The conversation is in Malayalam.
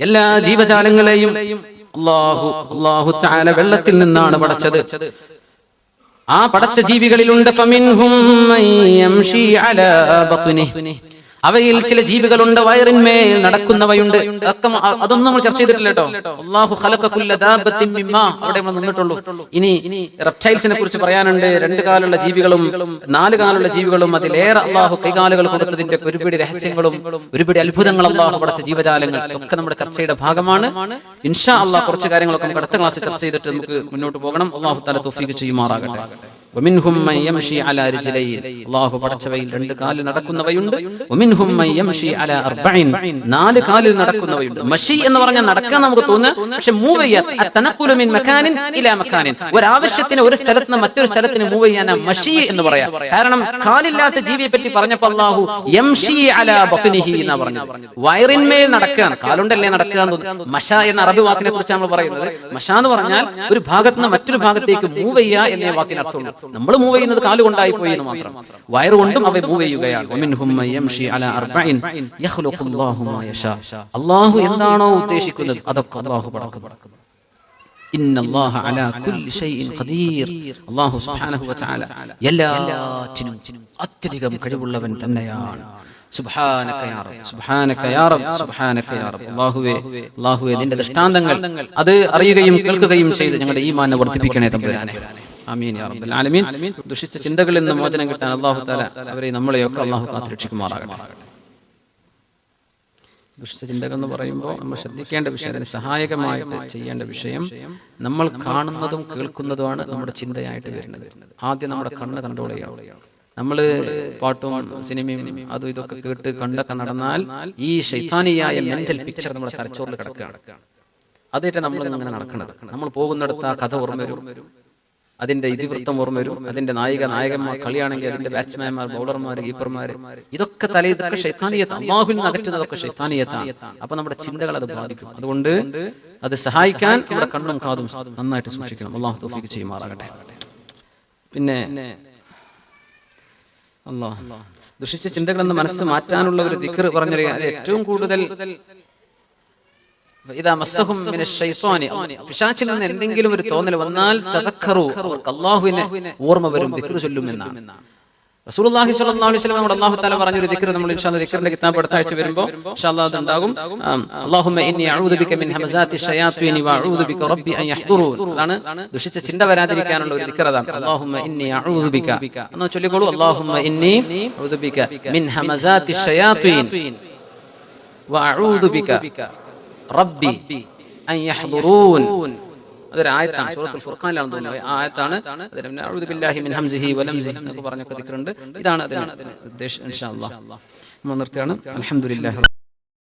എല്ലാ ജീവജാലങ്ങളെയും അള്ളാഹു അള്ളാഹു ചാല വെള്ളത്തിൽ നിന്നാണ് പടച്ചത്. ആ പടച്ച ജീവികളിലുണ്ട്. അവയിൽ ചില ജീവികളുണ്ട് വയറിന്മേൽ നടക്കുന്നവയുണ്ട്. ഒക്കെ അതൊന്നും നമ്മൾ ചർച്ച ചെയ്തിട്ടില്ല കേട്ടോ അള്ളാഹു. അവിടെ നമ്മൾ നിന്നിട്ടുള്ളൂ. ഇനി റെപ്റ്റൈൽസിനെ കുറിച്ച് പറയാനുണ്ട്. രണ്ട് കാലുള്ള ജീവികളും നാല് കാലുള്ള ജീവികളും അതിലേറെ അള്ളാഹു കൈകാലുകൾ കൊടുത്തതിന്റെ ഒരുപിടി രഹസ്യങ്ങളും ഒരുപിടി അത്ഭുതങ്ങൾ അള്ളാഹു പടച്ച ജീവജാലങ്ങൾ ഒക്കെ നമ്മുടെ ചർച്ചയുടെ ഭാഗമാണ്. ഇൻഷാ അള്ളാഹ് കുറച്ച് കാര്യങ്ങളൊക്കെ നമുക്ക് അടുത്ത ക്ലാസ് ചർച്ച ചെയ്തിട്ട് നമുക്ക് മുന്നോട്ട് പോകണം. അള്ളാഹു തല തുഫീക്ക് ചെയ്യുമാറാകട്ടെ. രണ്ട് കാലിൽ നടക്കുന്നവയുണ്ട്. നാല് കാലിൽ നടക്കുന്നവയുണ്ട്. എന്ന് പറഞ്ഞാൽ നമുക്ക് പക്ഷെ മൂവ് ഒരാവശ്യത്തിന് ഒരു സ്ഥലത്ത് നിന്ന് മറ്റൊരു സ്ഥലത്തിന് മൂവ് ചെയ്യാൻ മഷി എന്ന് പറയാം. കാരണം കാലില്ലാത്ത ജീവിയെ പറ്റി പറഞ്ഞപ്പോ എന്ന് പറഞ്ഞു വയറിന്മേൽ നടക്കുകയാണ് കാലുണ്ടല്ലേ നടക്കുക എന്ന് മഷ എന്ന അറബി വാക്കിനെ നമ്മൾ പറയുന്നത്. മഷ എന്ന് പറഞ്ഞാൽ ഒരു ഭാഗത്ത് നിന്ന് മറ്റൊരു ഭാഗത്തേക്ക് മൂവ് ചെയ്യുക എന്നേ വാക്കിന് നമ്മൾ മൂവ് ചെയ്യുന്നത് കാലുകൊണ്ടായി പോയി എന്ന് മാത്രം. വയറുകൊണ്ടും അവ മൂവ് ചെയ്യുകയാണ്. അള്ളാഹു എന്താണോ ഉദ്ദേശിക്കുന്നത്? അതൊക്കെ അല്ലാഹു പടക്കുന്നു എല്ലാറ്റിനും അത്യധികം കഴിവുള്ളവൻ തന്നെയാണ്. നിന്റെ ദൃഷ്ടാന്തങ്ങൾ അത് അറിയുകയും കേൾക്കുകയും ചെയ്ത് ഞങ്ങളുടെ ഈ മാനം വർദ്ധിപ്പിക്കണേ തമ്പുരാനെ. റബ്ബൽ ആലമീൻ. ദുഷിച്ച ചിന്തകളിൽ നിന്ന് മോചനം കിട്ടാൻ അള്ളാഹു താല അവരെ നമ്മളെയൊക്കെ അള്ളാഹു കാത്തിരക്ഷിക്കുമാറാകട്ടെ ദുഷിച്ച ചിന്തകൾ എന്ന് പറയുമ്പോൾ നമ്മൾ ശ്രദ്ധിക്കേണ്ട വിഷയം അതിന് സഹായകമായിട്ട് ചെയ്യേണ്ട വിഷയം നമ്മൾ കാണുന്നതും കേൾക്കുന്നതുമാണ് നമ്മുടെ ചിന്തയായിട്ട് വരുന്നത്. ആദ്യം നമ്മുടെ കണ്ണ് കൺട്രോൾ ചെയ്യണം. നമ്മൾ പാട്ടും സിനിമയും അതും ഇതൊക്കെ കേട്ട് കണ്ടൊക്കെ നടന്നാൽ ഈ ശൈതാനിയായ മെന്റൽ പിക്ചർ നമ്മുടെ തലച്ചോറിൽ കിടക്കുകയാണ്. അതായിട്ട് നമ്മൾ അങ്ങനെ നടക്കുന്നത്. നമ്മൾ പോകുന്നിടത്ത് ആ കഥ ഓർമ്മ വരും. അതിന്റെ ഇതിവൃത്തം ഓർമ്മ വരും അതിന്റെ നായിക നായകന്മാർ കളിയാണെങ്കിൽ അതിന്റെ ബാറ്റ്സ്മാൻമാർ ബൗളർമാർ കീപ്പർമാർ ഇതൊക്കെ തല ഇതൊക്കെ ഷൈത്താനിയത്ത് അള്ളാഹുവിൽ നിന്ന് അകറ്റുന്നതൊക്കെ അപ്പൊ നമ്മുടെ ചിന്തകൾ അത് ബാധിക്കും അതുകൊണ്ട് അത് സഹായിക്കാൻ നമ്മുടെ കണ്ണും കാതും നന്നായിട്ട് സൂക്ഷിക്കണം. അള്ളാഹു തോഫിക്ക് ചെയ്യുമാറാകട്ടെ. പിന്നെ അള്ളാഹ്. ദുഷിച്ച ചിന്തകളെന്ന് മനസ്സ് മാറ്റാനുള്ള ഒരു ദിക്കർ പറഞ്ഞറിയാൻ ഏറ്റവും കൂടുതൽ പിശാചിൽ നിന്ന് എന്തെങ്കിലും ഒരു തോന്നൽ വന്നാൽ അള്ളാഹുവിനെ ഓർമ്മ വരും ദിക്ർ ചൊല്ലുമെന്നാണ്. റസൂലുള്ളാഹി സ്വല്ലല്ലാഹു അലൈഹി വസല്ലം അല്ലാഹു തആല പറഞ്ഞ ഒരു ദിക്ർ നമ്മൾ ഇൻഷാ അല്ലാഹ് ദിക്റിന്റെ കിതാബ് അടുത്ത ആഴ്ച വരുമ്പോൾ ഇൻഷാ അല്ലാഹ് അത് ഉണ്ടാകും അല്ലാഹുമ്മ ഇന്നി അഊദു ബിക മിൻ ഹമസാത്തി ഷയാത്വീനി വഅഊദു ബിക റബ്ബി അൻ യഹ്ദുറൂൻ. അതാണ് ദുഷിച്ച ചിന്ത വരാതിരിക്കാനുള്ള ഒരു ദിക്ർ അതാണ്. അല്ലാഹുമ്മ ഇന്നി അഊദു ബിക. എന്ന് ചൊല്ലിക്കോളൂ അല്ലാഹുമ്മ ഇന്നി അഊദു ബിക മിൻ ഹമസാത്തി ഷയാത്വീൻ വഅഊദു ബിക. റബ്ബി അൻ യഹ്ദുറൂൻ. അതൊരു ആയത്താണ്. സൂറത്തുൽ ഫുർഖാനിലാണ് തോന്നുന്നത്. ആ ആയത്താണ് ബില്ലാഹി മിൻ ഹംസിഹി വലംസിഹി എന്നൊക്കെ പറഞ്ഞൊക്കെ ദിക്റുണ്ട്. ഇതാണ് അതിന് ഉദ്ദേശം ഇൻഷാ അല്ലാഹ് നമ്മൾ നിർത്തുകയാണ്. അൽഹംദുലില്ലാഹി